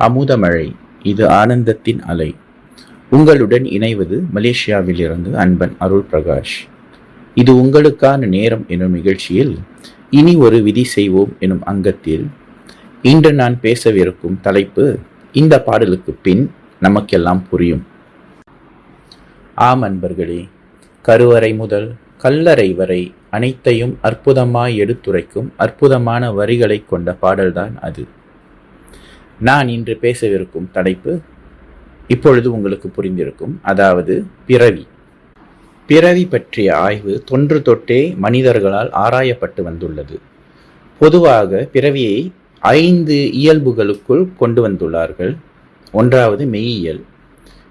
அமுதமழை இது ஆனந்தத்தின் அலை. உங்களுடன் இணைவது மலேசியாவிலிருந்து அன்பன் அருள் பிரகாஷ் இது உங்களுக்கான நேரம் எனும் நிகழ்ச்சியில் இனி ஒரு விதி செய்வோம் எனும் அங்கத்தில். இன்று நான் பேசவிருக்கும் தலைப்பு இந்த பாடலுக்கு பின் நமக்கெல்லாம் புரியும். ஆம் அன்பர்களே கருவறை முதல் கல்லறை வரை அனைத்தையும் அற்புதமாய் எடுத்துரைக்கும் அற்புதமான வரிகளை கொண்ட பாடல்தான் அது. நான் இன்று பேசவிருக்கும் தலைப்பு இப்பொழுது உங்களுக்கு புரிந்திருக்கும் அதாவது பிறவி. பிறவி பற்றிய ஆய்வு தொன்று தொட்டே மனிதர்களால் ஆராயப்பட்டு வந்துள்ளது. பொதுவாக பிறவியை ஐந்து இயல்புகளுக்குள் கொண்டு வந்துள்ளார்கள். ஒன்றாவது மெய்யியல்.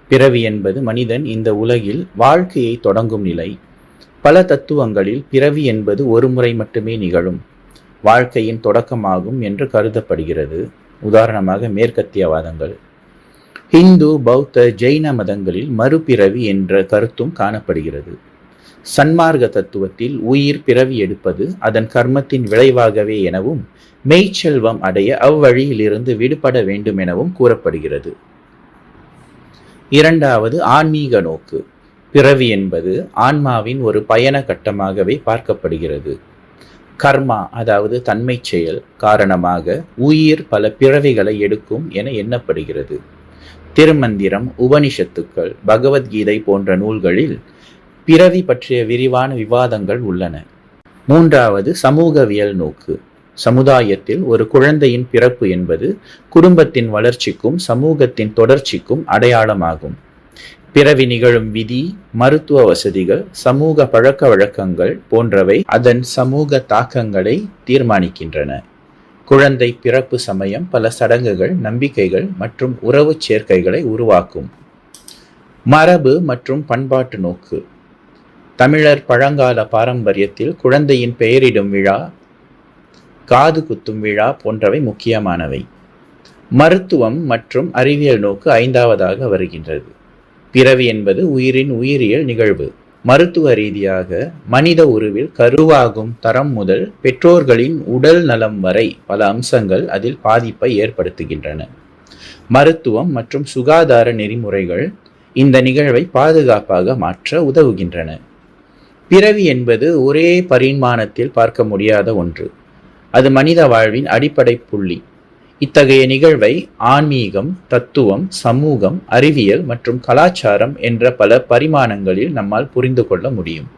பிறவி என்பது மனிதன் இந்த உலகில் வாழ்க்கையை தொடங்கும் நிலை. பல தத்துவங்களில் பிறவி என்பது ஒரு முறை மட்டுமே நிகழும். வாழ்க்கையின் தொடக்கமாகும் என்று கருதப்படுகிறது. உதாரணமாக மேற்கத்தியவாதங்கள். ஹிந்து பௌத்த ஜெயின மதங்களில் மறுபிறவி என்ற கருத்தும் காணப்படுகிறது. சன்மார்க்க தத்துவத்தில் உயிர் பிறவி எடுப்பது அதன் கர்மத்தின் விளைவாகவே எனவும் மெய்ச்செல்வம் அடைய அவ்வழியிலிருந்து விடுபட வேண்டும் எனவும் கூறப்படுகிறது. இரண்டாவது ஆன்மீக நோக்கு. பிறவி என்பது ஆன்மாவின் ஒரு பயண கட்டமாகவே பார்க்கப்படுகிறது. கர்மா அதாவது தன்மை செயல் காரணமாக உயிர் பல பிறவிகளை எடுக்கும் என எண்ணப்படுகிறது. திருமந்திரம் உபனிஷத்துக்கள் பகவத்கீதை போன்ற நூல்களில் பிறவி பற்றிய விரிவான விவாதங்கள் உள்ளன. மூன்றாவது சமூகவியல் நோக்கு. சமுதாயத்தில் ஒரு குழந்தையின் பிறப்பு என்பது குடும்பத்தின் வளர்ச்சிக்கும் சமூகத்தின் தொடர்ச்சிக்கும் அடையாளமாகும். பிறவி நிகழும் விதி மருத்துவ வசதிகள் சமூக பழக்க வழக்கங்கள் போன்றவை அதன் சமூக தாக்கங்களை தீர்மானிக்கின்றன. குழந்தை பிறப்பு சமயம் பல சடங்குகள் நம்பிக்கைகள் மற்றும் உறவு சேர்க்கைகளை உருவாக்கும். மரபு மற்றும் பண்பாட்டு நோக்கு. தமிழர் பழங்கால பாரம்பரியத்தில் குழந்தையின் பெயரிடும் விழா காது குத்தும் விழா போன்றவை முக்கியமானவை. மருத்துவம் மற்றும் அறிவியல் நோக்கு ஐந்தாவதாக வருகின்றது. பிறவி என்பது உயிரின் உயிரியல் நிகழ்வு. மருத்துவ ரீதியாக மனித உருவில் கருவாகும் தரம் முதல் பெற்றோர்களின் உடல் நலம் வரை பல அம்சங்கள் அதில் பாதிப்பை ஏற்படுத்துகின்றன. மருத்துவம் மற்றும் சுகாதார நெறிமுறைகள் இந்த நிகழ்வை பாதுகாப்பாக மாற்ற உதவுகின்றன. பிறவி என்பது ஒரே பரிமாணத்தில் பார்க்க முடியாத ஒன்று. அது மனித வாழ்வின் அடிப்படை புள்ளி. இத்தகைய நிகழ்வை ஆன்மீகம் தத்துவம் சமூகம் அறிவியல் மற்றும் கலாச்சாரம் என்ற பல பரிமாணங்களில் நம்மால் புரிந்து கொள்ள முடியும்.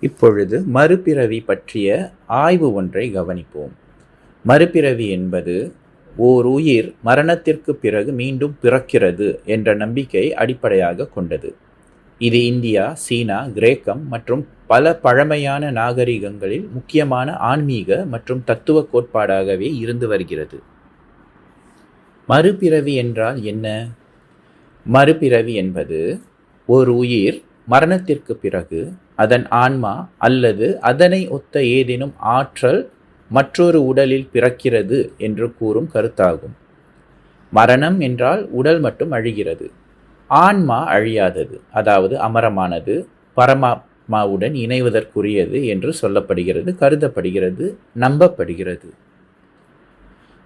இப்பொழுது மறுபிறவி பற்றிய ஆய்வு ஒன்றை கவனிப்போம். மறுபிறவி என்பது ஓர் உயிர் மரணத்திற்கு பிறகு மீண்டும் பிறக்கிறது என்ற நம்பிக்கை அடிப்படையாக கொண்டது. இது இந்தியா சீனா கிரேக்கம் மற்றும் பல பழமையான நாகரிகங்களில் முக்கியமான ஆன்மீக மற்றும் தத்துவ கோட்பாடாகவே இருந்து வருகிறது. மறுபிறவி என்றால் என்ன? மறுபிறவி என்பது ஒரு உயிர் மரணத்திற்கு பிறகு அதன் ஆன்மா அல்லது அதனை ஒத்த ஏதேனும் ஆற்றல் மற்றொரு உடலில் பிறக்கிறது என்று கூறும் கருத்தாகும். மரணம் என்றால் உடல் மட்டும் அழிகிறது. ஆன்மா அழியாதது அதாவது அமரமானது பரமாத்மாவுடன் இணைவதற்குரியது என்று சொல்லப்படுகிறது கருதப்படுகிறது நம்பப்படுகிறது.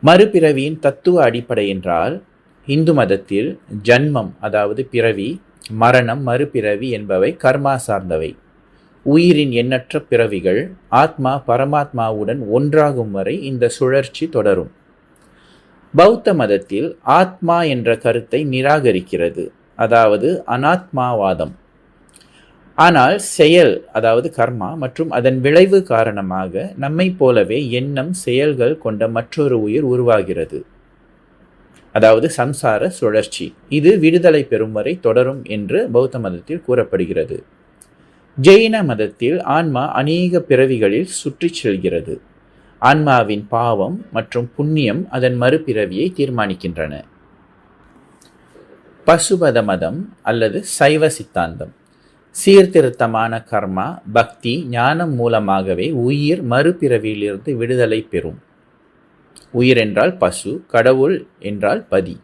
மறுபிறவியின் தத்துவ அடிப்படை என்றால் இந்து மதத்தில் ஜன்மம் அதாவது பிறவி மரணம் மறுபிறவி என்பவை கர்மா சார்ந்தவை. உயிரின் எண்ணற்ற பிறவிகள் ஆத்மா பரமாத்மாவுடன் ஒன்றாகும் வரை இந்த சுழற்சி தொடரும். பௌத்த மதத்தில் ஆத்மா என்ற கருத்தை நிராகரிக்கிறது. அதாவது அனாத்மாவாதம். ஆனால் செயல் அதாவது கர்மா மற்றும் அதன் விளைவு காரணமாக நம்மை போலவே எண்ணம் செயல்கள் கொண்ட மற்றொரு உயிர் உருவாகிறது. அதாவது சம்சார சுழற்சி. இது விடுதலை பெறும் வரை தொடரும் என்று பௌத்த மதத்தில் கூறப்படுகிறது. ஜெயின மதத்தில் ஆன்மா அநேக பிறவிகளில் சுற்றிச் செல்கிறது. ஆன்மாவின் பாவம் மற்றும் புண்ணியம் அதன் மறுபிறவியை தீர்மானிக்கின்றன. பசுபத மதம் அல்லது சைவ சித்தாந்தம். சீர்திருத்தமான கர்மா பக்தி ஞானம் மூலமாகவே உயிர் மறுபிறவியிலிருந்து விடுதலை பெறும். உயிர் என்றால் பசு கடவுள் என்றால் பதி.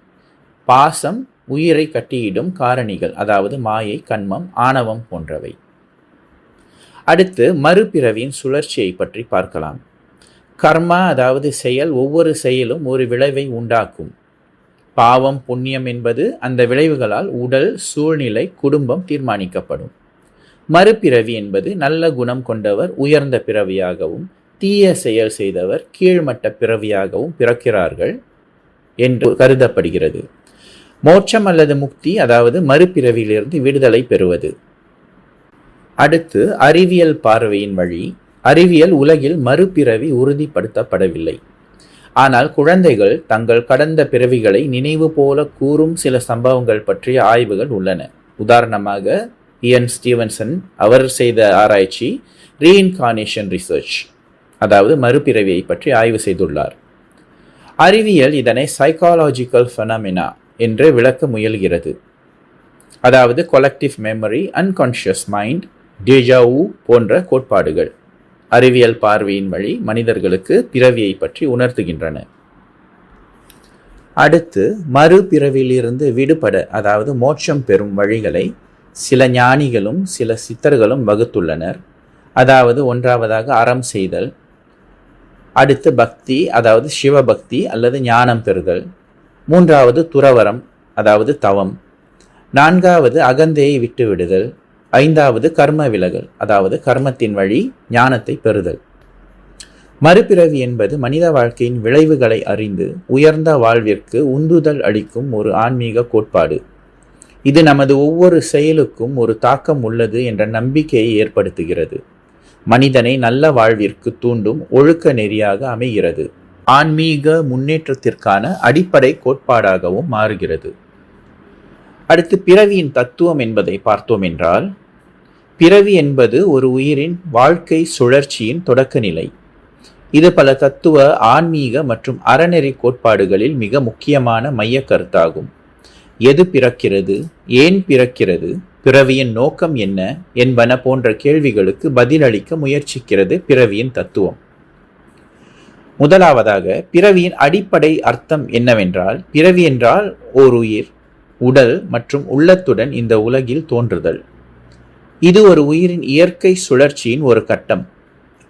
பாசம் உயிரை கட்டியிடும் காரணிகள் அதாவது மாயை கண்மம் ஆணவம் போன்றவை. அடுத்து மறுபிறவியின் சுழற்சியை பற்றி பார்க்கலாம். கர்மா அதாவது செயல் ஒவ்வொரு செயலும் ஒரு விளைவை உண்டாக்கும். பாவம் புண்ணியம் என்பது அந்த விளைவுகளால் உடல் சூழ்நிலை குடும்பம் தீர்மானிக்கப்படும். மறுபிறவி என்பது நல்ல குணம் கொண்டவர் உயர்ந்த பிறவியாகவும் தீய செயல் செய்தவர் கீழ்மட்ட பிறவியாகவும் பிறக்கிறார்கள் என்று கருதப்படுகிறது. மோட்சம் அல்லது முக்தி அதாவது மறுபிறவியிலிருந்து விடுதலை பெறுவது. அடுத்து அறிவியல் பார்வையின் வழி. அறிவியல் உலகில் மறுபிறவி உறுதிப்படுத்தப்படவில்லை. ஆனால் குழந்தைகள் தங்கள் கடந்த பிறவிகளை நினைவு போல கூறும் சில சம்பவங்கள் பற்றிய ஆய்வுகள் உள்ளன. உதாரணமாக இயன் ஸ்டீவன்சன் அவர் செய்த ஆராய்ச்சி ரீஇன்கார்னேஷன் ரிசர்ச் அதாவது மறுபிறவியை பற்றி ஆய்வு செய்துள்ளார். அறிவியல் இதனை சைக்காலஜிக்கல் ஃபெனாமினா என்று விளக்க முயல்கிறது. அதாவது collective memory unconscious mind deja vu போன்ற கோட்பாடுகள். அறிவியல் பார்வையின் வழி மனிதர்களுக்கு பிறவியை பற்றி உணர்த்துகின்றன. அடுத்து மறுபிறவியிலிருந்து விடுபட அதாவது மோட்சம் பெறும் வழிகளை சில ஞானிகளும் சில சித்தர்களும் வகுத்துள்ளனர். அதாவது ஒன்றாவதாக அறம் செய்தல் அடுத்து பக்தி அதாவது சிவபக்தி அல்லது ஞானம் பெறுதல். மூன்றாவது துறவரம் அதாவது தவம். நான்காவது அகந்தையை விட்டு விடுதல் ஐந்தாவது கர்ம விலகல் அதாவது கர்மத்தின் வழி ஞானத்தை பெறுதல். மறுபிறவி என்பது மனித வாழ்க்கையின் விளைவுகளை அறிந்து உயர்ந்த வாழ்விற்கு உந்துதல் அளிக்கும் ஒரு ஆன்மீக கோட்பாடு. இது நமது ஒவ்வொரு செயலுக்கும் ஒரு தாக்கம் உள்ளது என்ற நம்பிக்கையை ஏற்படுத்துகிறது. மனிதனை நல்ல வாழ்விற்கு தூண்டும் ஒழுக்க நெறியாக அமைகிறது. ஆன்மீக முன்னேற்றத்திற்கான அடிப்படை கோட்பாடாகவும் மாறுகிறது. அடுத்து பிறவியின் தத்துவம் என்பதை பார்த்தோம் என்றால் பிறவி என்பது ஒரு உயிரின் வாழ்க்கை சுழற்சியின் தொடக்க நிலை இது பல தத்துவ ஆன்மீக மற்றும் அறநெறி கோட்பாடுகளில் மிக முக்கியமான மைய கருத்தாகும். எது பிறக்கிறது? ஏன் பிறக்கிறது? பிறவியின் நோக்கம் என்ன? என்பன போன்ற கேள்விகளுக்கு பதிலளிக்க முயற்சிக்கிறது பிறவியின் தத்துவம். முதலாவதாக பிறவியின் அடிப்படை அர்த்தம் என்னவென்றால் பிறவி என்றால் ஓர் உயிர் உடல் மற்றும் உள்ளத்துடன் இந்த உலகில் தோன்றுதல். இது ஒரு உயிரின் இயற்கை சுழற்சியின் ஒரு கட்டம்.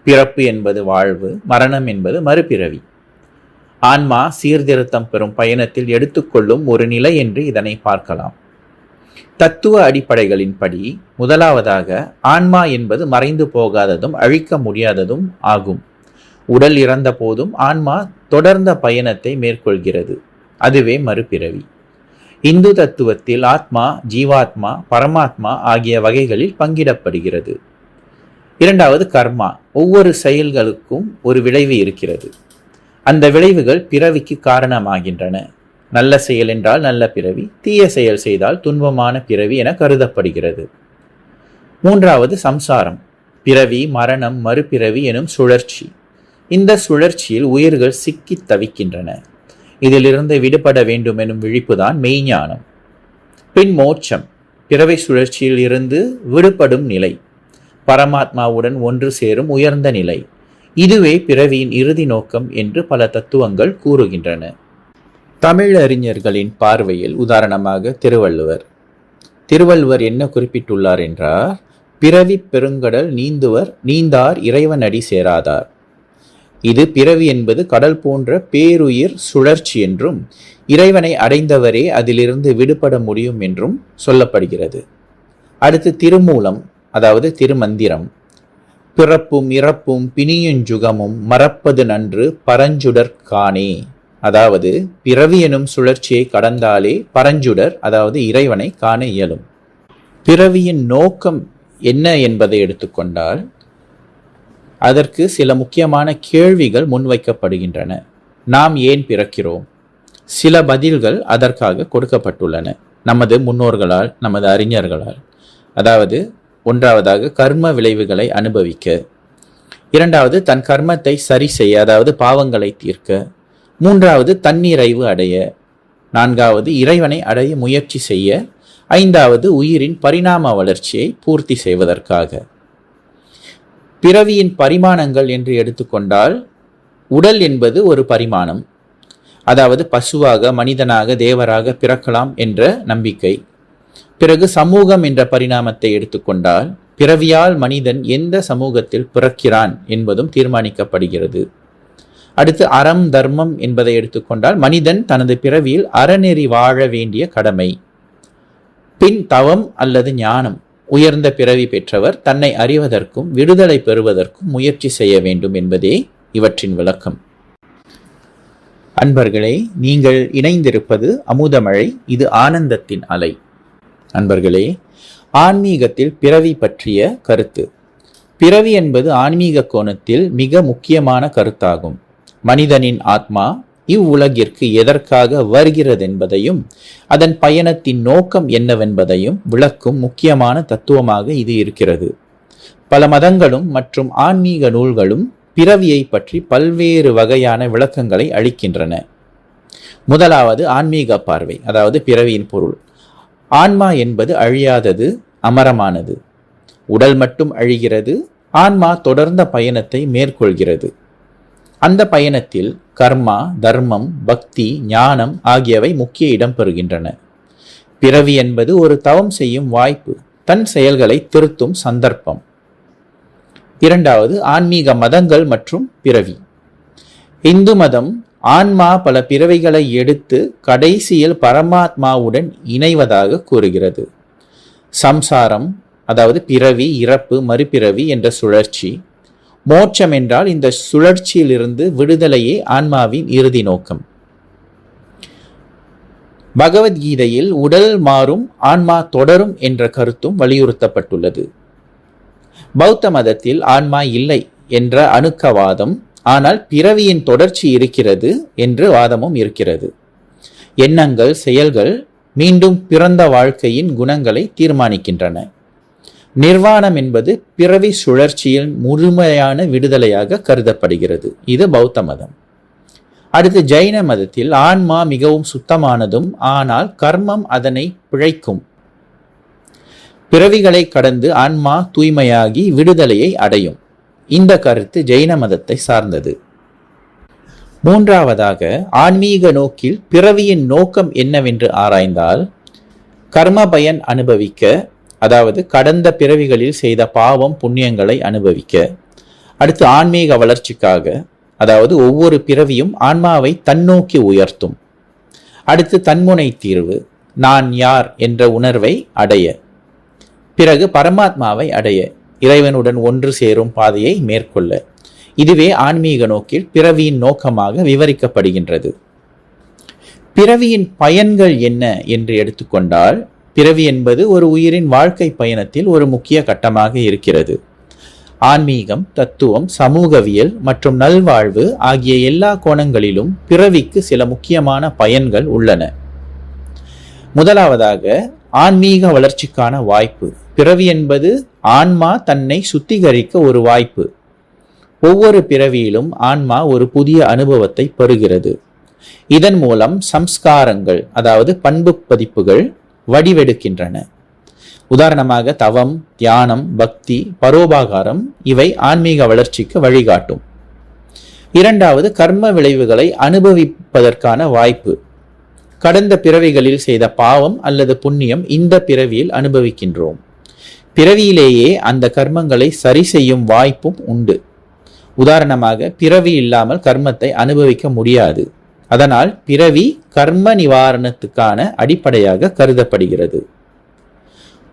பிறப்பு என்பது வாழ்வு மரணம் என்பது மறுபிறவி. ஆன்மா சீர்திருத்தம் பெறும் பயணத்தில் எடுத்துக்கொள்ளும் ஒரு நிலை என்று இதனை பார்க்கலாம். தத்துவ அடிப்படைகளின்படி முதலாவதாக ஆன்மா என்பது மறைந்து போகாததும் அழிக்க முடியாததும் ஆகும். உடல் இறந்த போதும் ஆன்மா தொடர்ந்த பயணத்தை மேற்கொள்கிறது. அதுவே மறுபிறவி. இந்து தத்துவத்தில் ஆத்மா ஜீவாத்மா பரமாத்மா ஆகிய வகைகளில் பங்கிடப்படுகிறது. இரண்டாவது கர்மா ஒவ்வொரு செயல்களுக்கும் ஒரு விளைவு இருக்கிறது. அந்த விளைவுகள் பிறவிக்கு காரணமாகின்றன. நல்ல செயல் என்றால் நல்ல பிறவி தீய செயல் செய்தால் துன்பமான பிறவி என கருதப்படுகிறது. மூன்றாவது சம்சாரம் பிறவி மரணம் மறுபிறவி எனும் சுழற்சி. இந்த சுழற்சியில் உயிர்கள் சிக்கி தவிக்கின்றன. இதிலிருந்து விடுபட வேண்டும் எனும் விழிப்புதான் மெய்ஞானம். பின் மோட்சம். பிறவை சுழற்சியில் இருந்து விடுபடும் நிலை. பரமாத்மாவுடன் ஒன்று சேரும் உயர்ந்த நிலை. இதுவே பிறவியின் இறுதி நோக்கம் என்று பல தத்துவங்கள் கூறுகின்றன. தமிழ் அறிஞர்களின் பார்வையில் உதாரணமாக திருவள்ளுவர். திருவள்ளுவர் என்ன குறிப்பிட்டுள்ளார் என்றார் பிறவி பெருங்கடல் நீந்துவர் நீந்தார் இறைவனடி சேராதார். இது பிறவி என்பது கடல் போன்ற பேருயிர் சுழற்சி என்றும் இறைவனை அடைந்தவரே அதிலிருந்து விடுபட முடியும் என்றும் சொல்லப்படுகிறது. அடுத்து திருமூலம் அதாவது திருமந்திரம். பிறப்பும் இறப்பும் பிணியுஞ்சுகமும் மறப்பது நன்று பரஞ்சுடர் காணே. அதாவது பிறவி எனும் சுழற்சியை கடந்தாலே பரஞ்சுடர் அதாவது இறைவனை காண இயலும். பிறவியின் நோக்கம் என்ன என்பதை எடுத்துக்கொண்டால் அதற்கு சில முக்கியமான கேள்விகள் முன்வைக்கப்படுகின்றன. நாம் ஏன் பிறக்கிறோம்? சில பதில்கள் அதற்காக கொடுக்கப்பட்டுள்ளன. நமது முன்னோர்களால் நமது அறிஞர்களால். அதாவது ஒன்றாவதாக கர்ம விளைவுகளை அனுபவிக்க. இரண்டாவது தன் கர்மத்தை சரி செய்ய அதாவது பாவங்களை தீர்க்க. மூன்றாவது தன்னிறைவு அடைய. நான்காவது இறைவனை அடைய முயற்சி செய்ய. ஐந்தாவது உயிரின் பரிணாம வளர்ச்சியை பூர்த்தி செய்வதற்காக. பிறவியின் பரிமாணங்கள் என்று எடுத்துக்கொண்டால் உடல் என்பது ஒரு பரிமாணம். அதாவது பசுவாக மனிதனாக தேவராக பிறக்கலாம் என்ற நம்பிக்கை. பிறகு சமூகம் என்ற பரிணாமத்தை எடுத்துக்கொண்டால் பிறவியால் மனிதன் எந்த சமூகத்தில் பிறக்கிறான் என்பதும் தீர்மானிக்கப்படுகிறது. அடுத்து அறம் தர்மம் என்பதை எடுத்துக்கொண்டால் மனிதன் தனது பிறவியில் அறநெறி வாழ வேண்டிய கடமை. பின் தவம் அல்லது ஞானம். உயர்ந்த பிறவி பெற்றவர் தன்னை அறிவதற்கும் விடுதலை பெறுவதற்கும் முயற்சி செய்ய வேண்டும் என்பதே இவற்றின் விளக்கம். அன்பர்களே நீங்கள் இணைந்திருப்பது அமுதமழை இது ஆனந்தத்தின் அலை. அன்பர்களே ஆன்மீகத்தில் பிறவி பற்றிய கருத்து. பிறவி என்பது ஆன்மீக கோணத்தில் மிக முக்கியமான கருத்தாகும். மனிதனின் ஆத்மா இவ்வுலகிற்கு எதற்காக வருகிறது என்பதையும் அதன் பயணத்தின் நோக்கம் என்னவென்பதையும் விளக்கும் முக்கியமான தத்துவமாக இது இருக்கிறது. பல மதங்களும் மற்றும் ஆன்மீக நூல்களும் பிறவியை பற்றி பல்வேறு வகையான விளக்கங்களை அளிக்கின்றன. முதலாவது ஆன்மீக பார்வை அதாவது பிறவியின் பொருள். ஆன்மா என்பது அழியாதது அமரமானது. உடல் மட்டும் அழிகிறது ஆன்மா தொடர்ந்த பயணத்தை மேற்கொள்கிறது. அந்த பயணத்தில் கர்மா தர்மம் பக்தி ஞானம் ஆகியவை முக்கிய இடம் பெறுகின்றன. பிறவி என்பது ஒரு தவம் செய்யும் வாய்ப்பு தன் செயல்களை திருத்தும் சந்தர்ப்பம். இரண்டாவது ஆன்மீக மதங்கள் மற்றும் பிறவி. இந்து மதம் ஆன்மா பல பிறவிகளை எடுத்து கடைசியில் பரமாத்மாவுடன் இணைவதாக கூறுகிறது. சம்சாரம் அதாவது பிறவி இறப்பு மறுபிறவி என்ற சுழற்சி மோட்சம் என்றால் இந்த சுழற்சியிலிருந்து விடுதலையே ஆன்மாவின் இறுதி நோக்கம். பகவத்கீதையில் உடல் மாறும் ஆன்மா தொடரும் என்ற கருத்தும் வலியுறுத்தப்பட்டுள்ளது. பௌத்த மதத்தில் ஆன்மா இல்லை என்ற அணுக்கவாதம் ஆனால் பிறவியின் தொடர்ச்சி இருக்கிறது என்று வாதமும் இருக்கிறது. எண்ணங்கள் செயல்கள் மீண்டும் பிறந்த வாழ்க்கையின் குணங்களை தீர்மானிக்கின்றன. நிர்வாணம் என்பது பிறவி சுழற்சியின் முழுமையான விடுதலையாக கருதப்படுகிறது. இது பௌத்த மதம். அடுத்து ஜைன மதத்தில் ஆன்மா மிகவும் சுத்தமானதும் ஆனால் கர்மம் அதனை பிழைக்கும். பிறவிகளை கடந்து ஆன்மா தூய்மையாகி விடுதலையை அடையும். இந்த கருத்து ஜெயின மதத்தை சார்ந்தது. மூன்றாவதாக ஆன்மீக நோக்கில் பிறவியின் நோக்கம் என்னவென்று ஆராய்ந்தால் கர்ம பயன் அனுபவிக்க அதாவது கடந்த பிறவிகளில் செய்த பாவம் புண்ணியங்களை அனுபவிக்க அடுத்து ஆன்மீக வளர்ச்சிக்காக அதாவது ஒவ்வொரு பிறவியும் ஆன்மாவை தன்னோக்கி உயர்த்தும். அடுத்து தன்முனை தீர்வு நான் யார் என்ற உணர்வை அடைய. பிறகு பரமாத்மாவை அடைய இறைவனுடன் ஒன்று சேரும் பாதையை மேற்கொள்ள. இதுவே ஆன்மீக நோக்கில் பிறவியின் நோக்கமாக விவரிக்கப்படுகின்றது. பிறவியின் பயன்கள் என்ன என்று எடுத்துக்கொண்டால் பிறவி என்பது ஒரு உயிரின் வாழ்க்கை பயணத்தில் ஒரு முக்கிய கட்டமாக இருக்கிறது. ஆன்மீகம் தத்துவம் சமூகவியல் மற்றும் நல்வாழ்வு ஆகிய எல்லா கோணங்களிலும் பிறவிக்கு சில முக்கியமான பயன்கள் உள்ளன. முதலாவதாக ஆன்மீக வளர்ச்சிக்கான வாய்ப்பு. பிறவி என்பது ஆன்மா தன்னை சுத்திகரிக்க ஒரு வாய்ப்பு. ஒவ்வொரு பிறவியிலும் ஆன்மா ஒரு புதிய அனுபவத்தை பெறுகிறது. இதன் மூலம் சம்ஸ்காரங்கள் அதாவது பண்பு பதிப்புகள் வடிவெடுக்கின்றன. உதாரணமாக தவம் தியானம் பக்தி பரோபாகாரம் இவை ஆன்மீக வளர்ச்சிக்கு வழிகாட்டும். இரண்டாவது கர்ம விளைவுகளை அனுபவிப்பதற்கான வாய்ப்பு. கடந்த பிறவிகளில் செய்த பாவம் அல்லது புண்ணியம் இந்த பிறவியில் அனுபவிக்கின்றோம். பிறவியிலேயே அந்த கர்மங்களை சரி செய்யும் வாய்ப்பும் உண்டு. உதாரணமாக பிறவி இல்லாமல் கர்மத்தை அனுபவிக்க முடியாது. அதனால் பிறவி கர்ம நிவாரணத்துக்கான அடிப்படையாக கருதப்படுகிறது.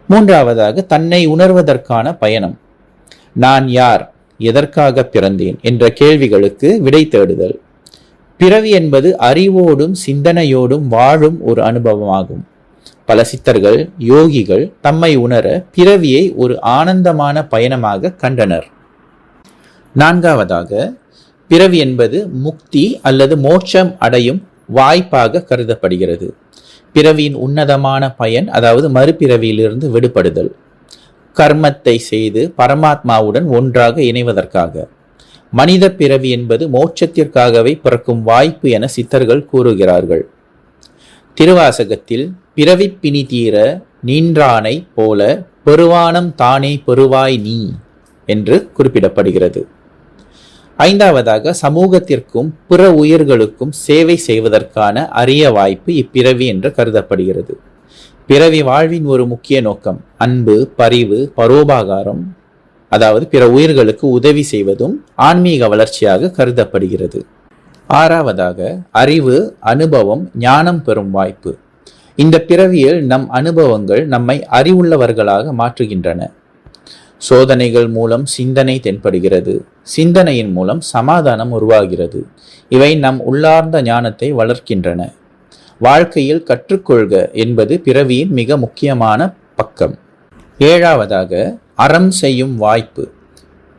மூன்றாவதாக தன்னை உணர்வதற்கான பயணம். நான் யார்? எதற்காக பிறந்தேன்? என்ற கேள்விகளுக்கு விடை தேடுதல். பிறவி என்பது அறிவோடும் சிந்தனையோடும் வாழும் ஒரு அனுபவமாகும். பல சித்தர்கள் யோகிகள் தம்மை உணர பிறவியை ஒரு ஆனந்தமான பயணமாக கண்டனர். நான்காவதாக பிறவி என்பது முக்தி அல்லது மோட்சம் அடையும் வாய்ப்பாக கருதப்படுகிறது. பிறவியின் உன்னதமான பயன் அதாவது மறுபிறவியிலிருந்து விடுபடுதல். கர்மத்தை செய்து பரமாத்மாவுடன் ஒன்றாக இணைவதற்காக. மனித பிறவி என்பது மோட்சத்திற்காகவே பிறக்கும் வாய்ப்பு என சித்தர்கள் கூறுகிறார்கள். திருவாசகத்தில் பிறவி பிணி தீர நீன்றானை போல பெருவானம் தானே பெருவாய் நீ என்று குறிப்பிடப்படுகிறது. ஐந்தாவதாக சமூகத்திற்கும் பிற உயிர்களுக்கும் சேவை செய்வதற்கான அரிய வாய்ப்பு இப்பிறவி என்று கருதப்படுகிறது. பிறவி வாழ்வின் ஒரு முக்கிய நோக்கம் அன்பு பரிவு பரோபாகாரம் அதாவது பிற உயிர்களுக்கு உதவி செய்வதும் ஆன்மீக வளர்ச்சியாக கருதப்படுகிறது. ஆறாவதாக அறிவு அனுபவம் ஞானம் பெறும் வாய்ப்பு. இந்த பிறவியில் நம் அனுபவங்கள் நம்மை அறிவுள்ளவர்களாக மாற்றுகின்றன. சோதனைகள் மூலம் சிந்தனை தென்படுகிறது. சிந்தனையின் மூலம் சமாதானம் உருவாகிறது. இவை நம் உள்ளார்ந்த ஞானத்தை வளர்க்கின்றன. வாழ்க்கையில் கற்றுக்கொள்க என்பது பிறவியின் மிக முக்கியமான பக்கம். ஏழாவதாக அறம் செய்யும் வாய்ப்பு.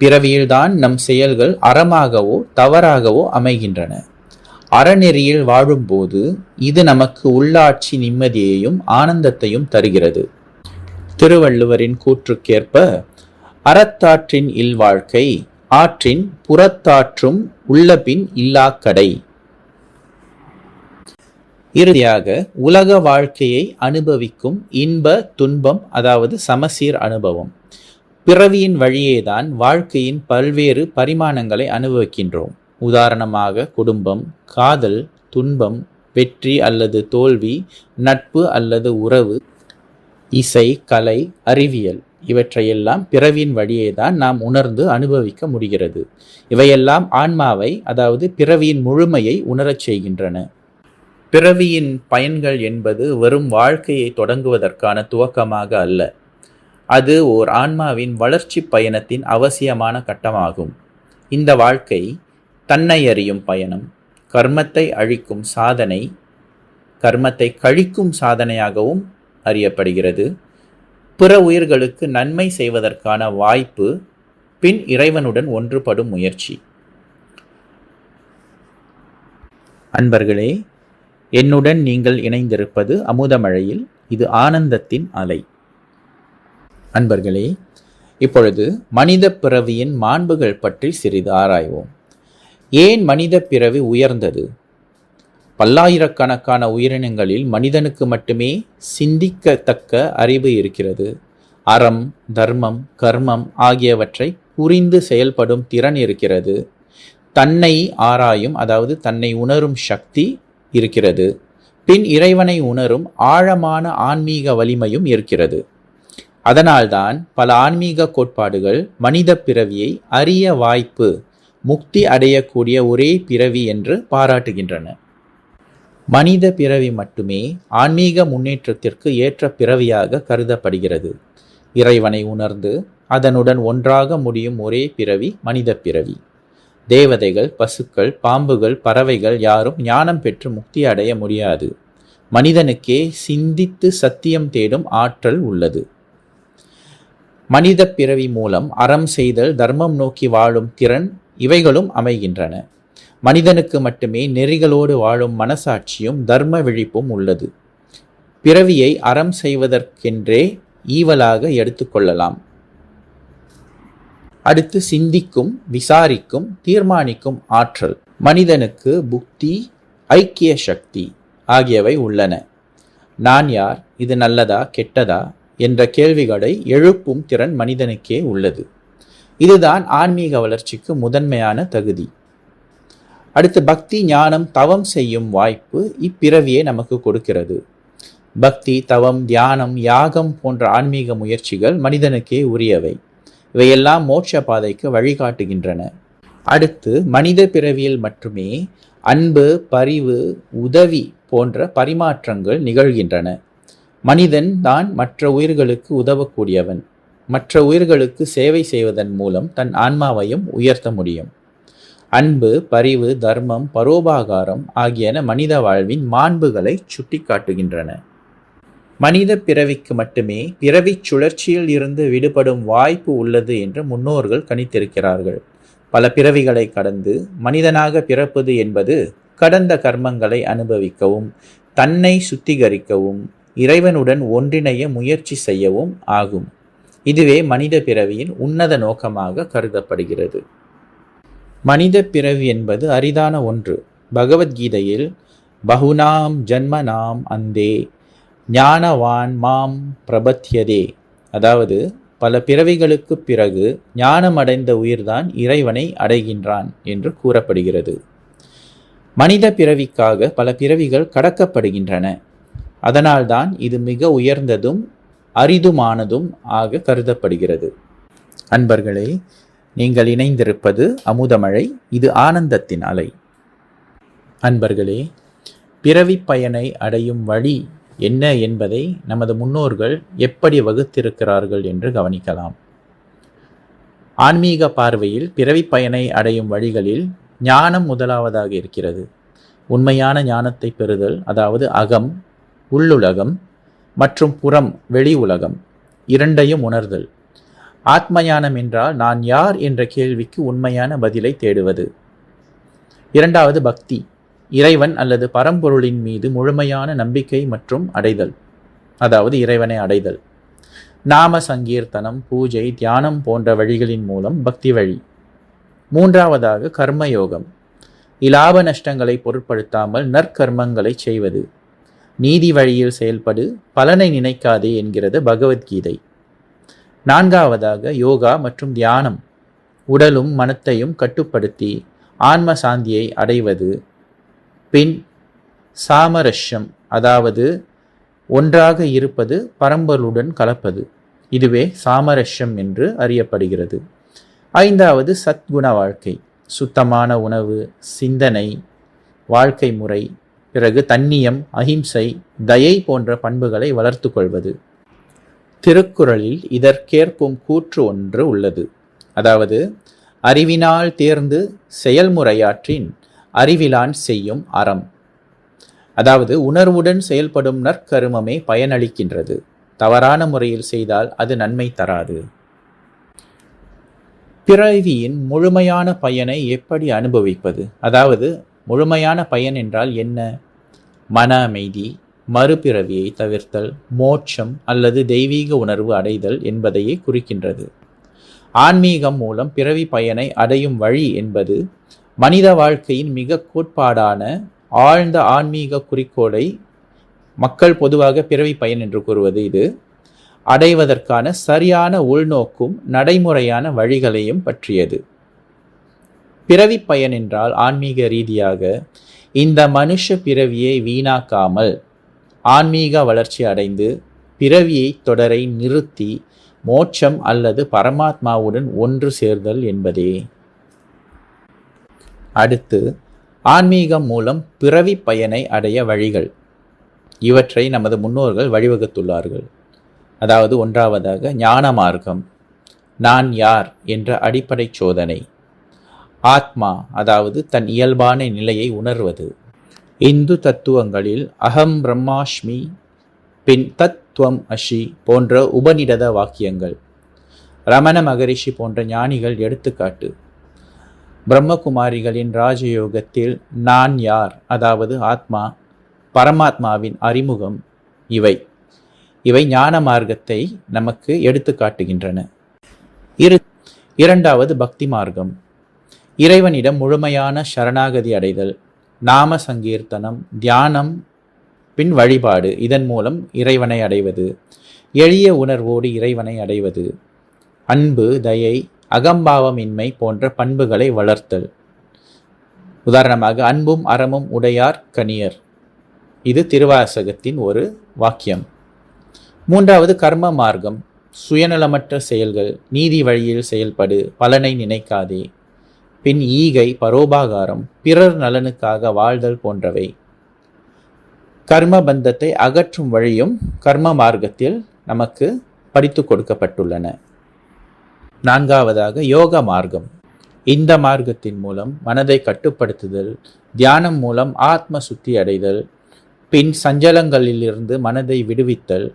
பிறவியில்தான் நம் செயல்கள் அறமாகவோ தவறாகவோ அமைகின்றன. அறநெறியில் வாழும்போது இது நமக்கு உள்ளாட்சி நிம்மதியையும் ஆனந்தத்தையும் தருகிறது. திருவள்ளுவரின் கூற்றுக்கேற்ப அறத்தாற்றின் இல்வாழ்க்கை ஆற்றின் புறத்தாற்றும் உள்ளபின் இல்லாக்கடை. இறுதியாக உலக வாழ்க்கையை அனுபவிக்கும் இன்ப துன்பம் அதாவது சமசீர் அனுபவம். பிறவியின் வழியேதான் வாழ்க்கையின் பல்வேறு பரிமாணங்களை அனுபவிக்கின்றோம். உதாரணமாக குடும்பம் காதல் துன்பம் வெற்றி அல்லது தோல்வி நட்பு அல்லது உறவு இசை கலை அறிவியல். இவற்றையெல்லாம் பிறவியின் வழியே தான் நாம் உணர்ந்து அனுபவிக்க முடிகிறது. இவையெல்லாம் ஆன்மாவை அதாவது பிறவியின் முழுமையை உணரச் செய்கின்றன. பிறவியின் பயன்கள் என்பது வெறும் வாழ்க்கையை தொடங்குவதற்கான துவக்கமாக அல்ல. அது ஓர் ஆன்மாவின் வளர்ச்சி பயணத்தின் அவசியமான கட்டமாகும். இந்த வாழ்க்கை தன்னை அறியும் பயணம் கர்மத்தை அழிக்கும் சாதனை கர்மத்தை கழிக்கும் சாதனையாகவும் அறியப்படுகிறது. பிற உயிர்களுக்கு நன்மை செய்வதற்கான வாய்ப்பு பின் இறைவனுடன் ஒன்றுபடும் முயற்சி. அன்பர்களே என்னுடன் நீங்கள் இணைந்திருப்பது அமுதமழையில் இது ஆனந்தத்தின் அலை. அன்பர்களே இப்பொழுது மனித பிறவியின் மாண்புகள் பற்றி சிறிது ஆராய்வோம். ஏன் மனித பிறவி உயர்ந்தது? பல்லாயிரக்கணக்கான உயிரினங்களில் மனிதனுக்கு மட்டுமே சிந்திக்கத்தக்க அறிவு இருக்கிறது. அறம் தர்மம் கர்மம் ஆகியவற்றை புரிந்து செயல்படும் திறன் இருக்கிறது. தன்னை ஆராயும் அதாவது தன்னை உணரும் சக்தி இருக்கிறது. பின் இறைவனை உணரும் ஆழமான ஆன்மீக வலிமையும் இருக்கிறது. அதனால்தான் பல ஆன்மீக கோட்பாடுகள் மனித பிறவியை அறிய வாய்ப்பு முக்தி அடையக்கூடிய ஒரே பிறவி என்று பாராட்டுகின்றன. மனித பிறவி மட்டுமே ஆன்மீக முன்னேற்றத்திற்கு ஏற்ற பிறவியாக கருதப்படுகிறது. இறைவனை உணர்ந்து அதனுடன் ஒன்றாக முடியும் ஒரே பிறவி மனித பிறவி. தேவதைகள் பசுக்கள் பாம்புகள் பறவைகள் யாரும் ஞானம் பெற்று முக்தி அடைய முடியாது. மனிதனுக்கே சிந்தித்து சத்தியம் தேடும் ஆற்றல் உள்ளது. மனித பிறவி மூலம் அறம் செய்தல் தர்மம் நோக்கி வாழும் திறன் இவைகளும் அமைகின்றன. மனிதனுக்கு மட்டுமே நெறிகளோடு வாழும் மனசாட்சியும் தர்ம விழிப்பும் உள்ளது. பிறவியை அறம் செய்வதற்கென்றே ஈவலாக எடுத்துக்கொள்ளலாம் அடுத்து சிந்திக்கும் விசாரிக்கும் தீர்மானிக்கும் ஆற்றல். மனிதனுக்கு புக்தி ஐக்கிய சக்தி ஆகியவை உள்ளன. நான் யார் இது நல்லதா கெட்டதா என்ற கேள்விகளை எழுப்பும் திறன் மனிதனுக்கே உள்ளது. இதுதான் ஆன்மீக வளர்ச்சிக்கு முதன்மையான தகுதி. அடுத்து பக்தி ஞானம் தவம் செய்யும் வாய்ப்பு இப்பிறவியே நமக்கு கொடுக்கிறது. பக்தி தவம் தியானம் யாகம் போன்ற ஆன்மீக முயற்சிகள் மனிதனுக்கே உரியவை. இவையெல்லாம் மோட்ச பாதைக்கு வழிகாட்டுகின்றன. அடுத்து மனித பிறவியில் மட்டுமே அன்பு பரிவு உதவி போன்ற பரிமாற்றங்கள் நிகழ்கின்றன. மனிதன் தான் மற்ற உயிர்களுக்கு உதவக்கூடியவன். மற்ற உயிர்களுக்கு சேவை செய்வதன் மூலம் தன் ஆன்மாவையும் உயர்த்த முடியும். அன்பு பரிவு தர்மம் பரோபாகாரம் ஆகியன மனித வாழ்வின் மாண்புகளை சுட்டிக்காட்டுகின்றன. மனித பிறவிக்கு மட்டுமே பிறவி சுழற்சியில் இருந்து விடுபடும் வாய்ப்பு உள்ளது என்று முன்னோர்கள் கணித்திருக்கிறார்கள். பல பிறவிகளை கடந்து மனிதனாக பிறப்பது என்பது கடந்த கர்மங்களை அனுபவிக்கவும் தன்னை சுத்திகரிக்கவும் இறைவனுடன் ஒன்றிணைய முயற்சி செய்யவும் ஆகும். இதுவே மனித பிறவியின் உன்னத நோக்கமாக கருதப்படுகிறது. மனித பிறவி என்பது அரிதான ஒன்று. பகவத்கீதையில் பகுனாம் ஜன்மனாம் அந்தே ஞானவான் மாம் பிரபத்தியதே அதாவது பல பிறவிகளுக்கு பிறகு ஞானமடைந்த உயிர்தான் இறைவனை அடைகின்றான் என்று கூறப்படுகிறது. மனித பிறவிக்காக பல பிறவிகள் கடக்கப்படுகின்றன. அதனால்தான் இது மிக உயர்ந்ததும் அரிதுமானதும் ஆக கருதப்படுகிறது. அன்பர்களே நீங்கள் இணைந்திருப்பது அமுதமழை இது ஆனந்தத்தின் அலை. அன்பர்களே பிறவி பயனை அடையும் வழி என்ன என்பதை நமது முன்னோர்கள் எப்படி வகுத்திருக்கிறார்கள் என்று கவனிக்கலாம். ஆன்மீக பார்வையில் பிறவி பயனை அடையும் வழிகளில் ஞானம் முதலாவதாக இருக்கிறது. உண்மையான ஞானத்தை பெறுதல் அதாவது அகம் உள்ளுலகம் மற்றும் புறம் வெளி உலகம் இரண்டையும் உணர்தல். ஆத்மயானம் என்றால் நான் யார் என்ற கேள்விக்கு உண்மையான பதிலை தேடுவது. இரண்டாவது பக்தி இறைவன் அல்லது பரம்பொருளின் மீது முழுமையான நம்பிக்கை மற்றும் அடைதல். அதாவது இறைவனை அடைதல். நாம சங்கீர்த்தனம் பூஜை தியானம் போன்ற வழிகளின் மூலம் பக்தி வழி. மூன்றாவதாக கர்மயோகம். இலாப நஷ்டங்களை பொருட்படுத்தாமல் நற்கர்மங்களை செய்வது. நீதி வழியில் செயல்படு பலனை நினைக்காதே என்கிறது பகவத்கீதை. நான்காவதாக யோகா மற்றும் தியானம். உடலும் மனத்தையும் கட்டுப்படுத்தி ஆன்ம சாந்தியை அடைவது. பின் சாமரஸ்யம் அதாவது ஒன்றாக இருப்பது பரம்பலுடன் கலப்பது. இதுவே சாமரஸ்யம் என்று அறியப்படுகிறது. ஐந்தாவது சத்குண வாழ்க்கை. சுத்தமான உணவு சிந்தனை வாழ்க்கை முறை பிறகு தன்னியம் அஹிம்சை தயை போன்ற பண்புகளை வளர்த்து கொள்வது. திருக்குறளில் இதற்கேற்பும் கூற்று ஒன்று உள்ளது. அதாவது அறிவினால் தேர்ந்து செயல்முறையாற்றின் அறிவிலான் செய்யும் அறம். அதாவது உணர்வுடன் செயல்படும் நற்கருமமே பயனளிக்கின்றது. தவறான முறையில் செய்தால் அது நன்மை தராது. பிறவியின் முழுமையான பயனை எப்படி அனுபவிப்பது? அதாவது முழுமையான பயன் என்றால் என்ன? மன அமைதி மறுபிறவியை தவிர்த்தல் மோட்சம் அல்லது தெய்வீக உணர்வு அடைதல் என்பதையே குறிக்கின்றது. ஆன்மீகம் மூலம் பிறவி பயனை அடையும் வழி என்பது மனித வாழ்க்கையின் மிக கோட்பாடான ஆழ்ந்த ஆன்மீக குறிக்கோளை மக்கள் பொதுவாக பிறவி பயன் என்று கூறுவது இது. அடைவதற்கான சரியான உள்நோக்கும் நடைமுறையான வழிகளையும் பற்றியது. பிறவி பயன் என்றால் ஆன்மீக ரீதியாக இந்த மனுஷ பிறவியை வீணாக்காமல் ஆன்மீக வளர்ச்சி அடைந்து பிறவியை தொடரை நிறுத்தி மோட்சம் அல்லது பரமாத்மாவுடன் ஒன்று சேர்தல் என்பதே. அடுத்து ஆன்மீகம் மூலம் பிறவி பயனை அடைய வழிகள். இவற்றை நமது முன்னோர்கள் வழிவகுத்துள்ளார்கள். அதாவது ஒன்றாவதாக ஞான மார்க்கம் நான் யார் என்ற அடிப்படை சோதனை. ஆத்மா அதாவது தன் இயல்பான நிலையை உணர்வது. இந்து தத்துவங்களில் அகம் பிரம்மாஷ்மி பின் தத்துவம் அஷி போன்ற உபநிடத வாக்கியங்கள் ரமண மகரிஷி போன்ற ஞானிகள் எடுத்துக்காட்டு. பிரம்மகுமாரிகளின் ராஜயோகத்தில் நான் யார் அதாவது ஆத்மா பரமாத்மாவின் அறிமுகம் இவை. இவை ஞான மார்க்கத்தை நமக்கு எடுத்து காட்டுகின்றன இரு இரண்டாவது பக்தி மார்க்கம். இறைவனிடம் முழுமையான சரணாகதி அடைதல். நாம சங்கீர்த்தனம் தியானம் பின் வழிபாடு இதன் மூலம் இறைவனை அடைவது. எளிய உணர்வோடு இறைவனை அடைவது. அன்பு தயை அகம்பாவமின்மை போன்ற பண்புகளை வளர்த்தல். உதாரணமாக அன்பும் அறமும் உடையார் கனியர். இது திருவாசகத்தின் ஒரு வாக்கியம். மூன்றாவது கர்ம மார்க்கம். சுயநலமற்ற செயல்கள். நீதி வழியில் செயல்படு. பலனை நினைக்காதே. பின் ஈகை பரோபாகாரம் பிறர் நலனுக்காக வாழ்தல் போன்றவை. கர்ம பந்தத்தை அகற்றும் வழியும் கர்ம மார்க்கத்தில் நமக்கு படித்து கொடுக்கப்பட்டுள்ளன. நான்காவதாக யோக மார்க்கம். இந்த மார்க்கத்தின் மூலம் மனதை கட்டுப்படுத்துதல் தியானம் மூலம் ஆத்ம சுத்தி அடைதல் பின் சஞ்சலங்களிலிருந்து மனதை விடுவித்தல்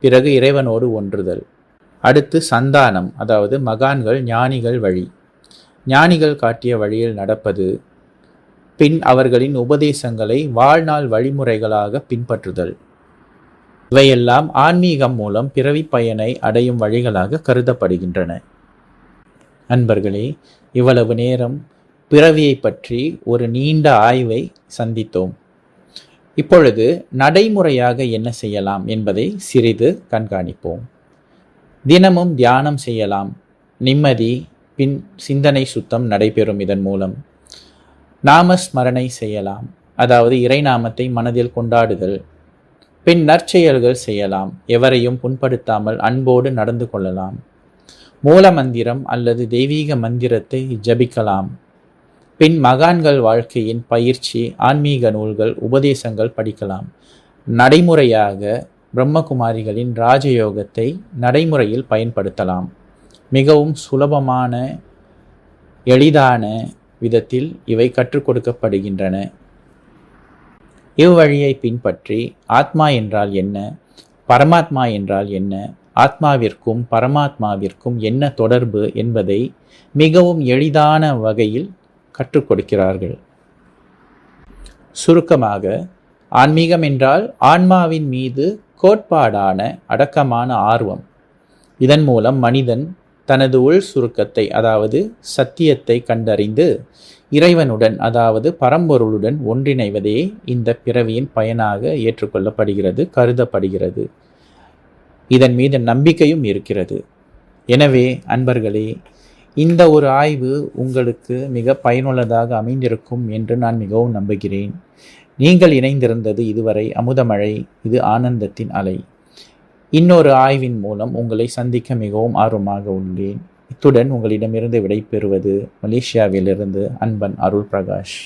பிறகு இறைவனோடு ஒன்றுதல். அடுத்து சந்தானம் அதாவது மகான்கள் ஞானிகள் வழி. ஞானிகள் காட்டிய வழியில் நடப்பது பின் அவர்களின் உபதேசங்களை வாழ்நாள் வழிமுறைகளாக பின்பற்றுதல். இவையெல்லாம் ஆன்மீகம் மூலம் பிறவி பயனை அடையும் வழிகளாக கருதப்படுகின்றன. அன்பர்களே இவ்வளவு நேரம் பிறவியை பற்றி ஒரு நீண்ட ஆய்வை சந்தித்தோம். இப்பொழுது நடைமுறையாக என்ன செய்யலாம் என்பதை சிறிது கண்காணிப்போம். தினமும் தியானம் செய்யலாம். நிம்மதி பின் சிந்தனை சுத்தம் நடைபெறும் இதன் மூலம். நாமஸ்மரணை செய்யலாம். அதாவது இறைநாமத்தை மனதில் கொண்டாடுதல். பின் நற்செயல்கள் செய்யலாம். எவரையும் புண்படுத்தாமல் அன்போடு நடந்து கொள்ளலாம். மூல மந்திரம் அல்லது தெய்வீக மந்திரத்தை ஜபிக்கலாம். பின் மகான்கள் வாழ்க்கையின் பயிற்சி ஆன்மீக நூல்கள் உபதேசங்கள் படிக்கலாம். நடைமுறையாக பிரம்மகுமாரிகளின் ராஜயோகத்தை நடைமுறையில் பயன்படுத்தலாம். மிகவும் சுலபமான எளிதான விதத்தில் இவை கற்றுக் கொடுக்கப்படுகின்றன. இவ்வழியை பின்பற்றி ஆத்மா என்றால் என்ன? பரமாத்மா என்றால் என்ன? ஆத்மாவிற்கும் பரமாத்மாவிற்கும் என்ன தொடர்பு என்பதை மிகவும் எளிதான வகையில் கற்றுக் கொடுக்கிறார்கள். சுருக்கமாக ஆன்மீகம் என்றால் ஆன்மாவின் மீது கோட்பாடான அடக்கமான ஆர்வம். இதன் மூலம் மனிதன் தனது உள் சுருக்கத்தை அதாவது சத்தியத்தை கண்டறிந்து இறைவனுடன் அதாவது பரம்பொருளுடன் ஒன்றிணைவதே இந்த பிறவியின் பயனாக ஏற்றுக்கொள்ளப்படுகிறது கருதப்படுகிறது. இதன் மீது நம்பிக்கையும் இருக்கிறது. எனவே அன்பர்களே இந்த ஒரு ஆய்வு உங்களுக்கு மிக பயனுள்ளதாக அமைந்திருக்கும் என்று நான் மிகவும் நம்புகிறேன். நீங்கள் இணைந்திருந்தது இதுவரை அமுதமழை இது ஆனந்தத்தின் அலை. இன்னொரு ஆய்வின் மூலம் உங்களை சந்திக்க மிகவும் ஆர்வமாக உள்ளேன். இத்துடன் உங்களிடமிருந்து விடைபெறுவது மலேசியாவிலிருந்து அன்பன் அருள் பிரகாஷ்